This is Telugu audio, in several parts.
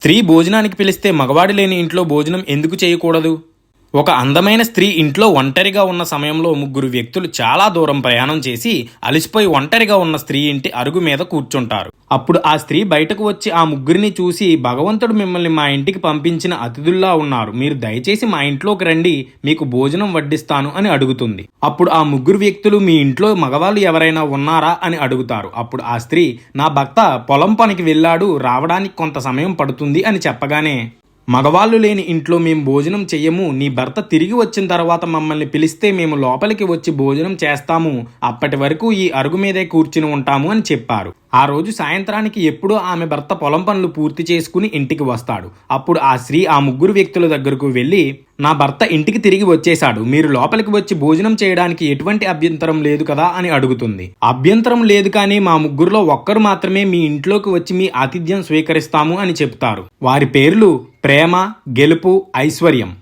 స్త్రీ భోజనానికి పిలిస్తే మగవాడు లేని ఇంట్లో భోజనం ఎందుకు చేయకూడదు? ఒక అందమైన స్త్రీ ఇంట్లో ఒంటరిగా ఉన్న సమయంలో ముగ్గురు వ్యక్తులు చాలా దూరం ప్రయాణం చేసి అలిసిపోయి ఒంటరిగా ఉన్న స్త్రీ ఇంటి అరుగు మీద కూర్చుంటారు. అప్పుడు ఆ స్త్రీ బయటకు వచ్చి ఆ ముగ్గురిని చూసి భగవంతుడు మిమ్మల్ని మా ఇంటికి పంపించిన అతిథుల్లా ఉన్నారు. మీరు దయచేసి మా ఇంట్లోకి రండి. మీకు భోజనం వడ్డిస్తాను అని అడుగుతుంది. అప్పుడు ఆ ముగ్గురు వ్యక్తులు మీ ఇంట్లో మగవాళ్ళు ఎవరైనా ఉన్నారా? అని అడుగుతారు. అప్పుడు ఆ స్త్రీ నా భర్త పొలం పనికి వెళ్ళాడు. రావడానికి కొంత సమయం పడుతుంది అని చెప్పగానే మగవాళ్ళు లేని ఇంట్లో మేము భోజనం చెయ్యము. నీ భర్త తిరిగి వచ్చిన తర్వాత మమ్మల్ని పిలిస్తే మేము లోపలికి వచ్చి భోజనం చేస్తాము. అప్పటి వరకు ఈ అరుగు మీదే కూర్చుని ఉంటాము అని చెప్పారు. ఆ రోజు సాయంత్రానికి ఎప్పుడూ ఆమె భర్త పొలం పనులు పూర్తి చేసుకుని ఇంటికి వస్తాడు. అప్పుడు ఆ స్త్రీ ఆ ముగ్గురు వ్యక్తుల దగ్గరకు వెళ్ళి నా భర్త ఇంటికి తిరిగి వచ్చేశాడు. మీరు లోపలికి వచ్చి భోజనం చేయడానికి ఎటువంటి అభ్యంతరం లేదు కదా? అని అడుగుతుంది. అభ్యంతరం లేదు కానీ మా ముగ్గురులో ఒక్కరు మాత్రమే మీ ఇంట్లోకి వచ్చి మీ ఆతిథ్యం స్వీకరిస్తాము అని చెప్తారు. వారి పేర్లు ప్రేమ గెలుపు ఐశ్వర్యం.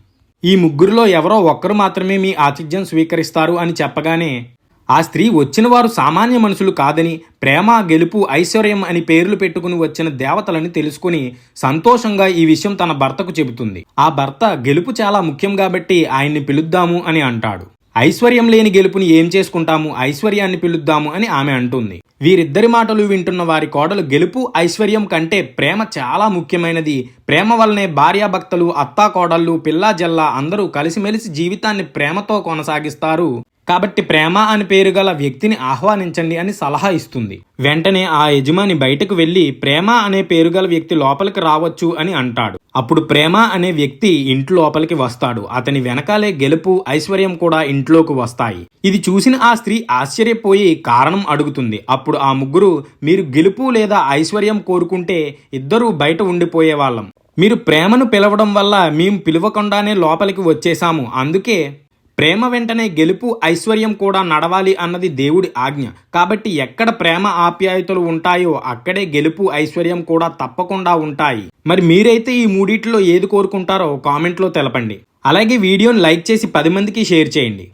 ఈ ముగ్గురులో ఎవరో ఒక్కరు మాత్రమే మీ ఆతిథ్యం స్వీకరిస్తారు అని చెప్పగానే ఆ స్త్రీ వచ్చిన వారు సామాన్య మనుషులు కాదని ప్రేమ గెలుపు ఐశ్వర్యం అని పేర్లు పెట్టుకుని వచ్చిన దేవతలని తెలుసుకుని సంతోషంగా ఈ విషయం తన భర్తకు చెబుతుంది. ఆ భర్త గెలుపు చాలా ముఖ్యం కాబట్టి ఆయన్ని పిలుద్దాము అని అంటాడు. ఐశ్వర్యం లేని గెలుపుని ఏం చేసుకుంటాము? ఐశ్వర్యాన్ని పిలుద్దాము అని ఆమె అంటుంది. వీరిద్దరి మాటలు వింటున్న వారి కోడలు గెలుపు ఐశ్వర్యం కంటే ప్రేమ చాలా ముఖ్యమైనది. ప్రేమ వల్లనే భార్యాభక్తలు అత్తా కోడళ్ళు పిల్లా జల్లా అందరూ కలిసిమెలిసి జీవితాన్ని ప్రేమతో కొనసాగిస్తారు. కాబట్టి ప్రేమ అని పేరు గల వ్యక్తిని ఆహ్వానించండి అని సలహా ఇస్తుంది. వెంటనే ఆ యజమాని బయటకు వెళ్ళి ప్రేమ అనే పేరు గల వ్యక్తి లోపలికి రావచ్చు అని అంటాడు. అప్పుడు ప్రేమ అనే వ్యక్తి ఇంటి లోపలికి వస్తాడు. అతని వెనకాలే గెలుపు ఐశ్వర్యం కూడా ఇంట్లోకి వస్తాయి. ఇది చూసిన ఆ స్త్రీ ఆశ్చర్యపోయి కారణం అడుగుతుంది. అప్పుడు ఆ ముగ్గురు మీరు గెలుపు లేదా ఐశ్వర్యం కోరుకుంటే ఇద్దరూ బయట ఉండిపోయే వాళ్ళం మీరు ప్రేమను పిలవడం వల్ల మేము పిలవకుండానే లోపలికి వచ్చేసాము అందుకే ప్రేమ వెంటనే గెలుపు ఐశ్వర్యం కూడా నడవాలి అన్నది దేవుడి ఆజ్ఞ. కాబట్టి ఎక్కడ ప్రేమ ఆప్యాయతలు ఉంటాయో అక్కడే గెలుపు ఐశ్వర్యం కూడా తప్పకుండా ఉంటాయి. మరి మీరైతే ఈ మూడిట్లో ఏది కోరుకుంటారో కామెంట్లో తెలపండి. అలాగే వీడియోని లైక్ చేసి పది మందికి షేర్ చేయండి.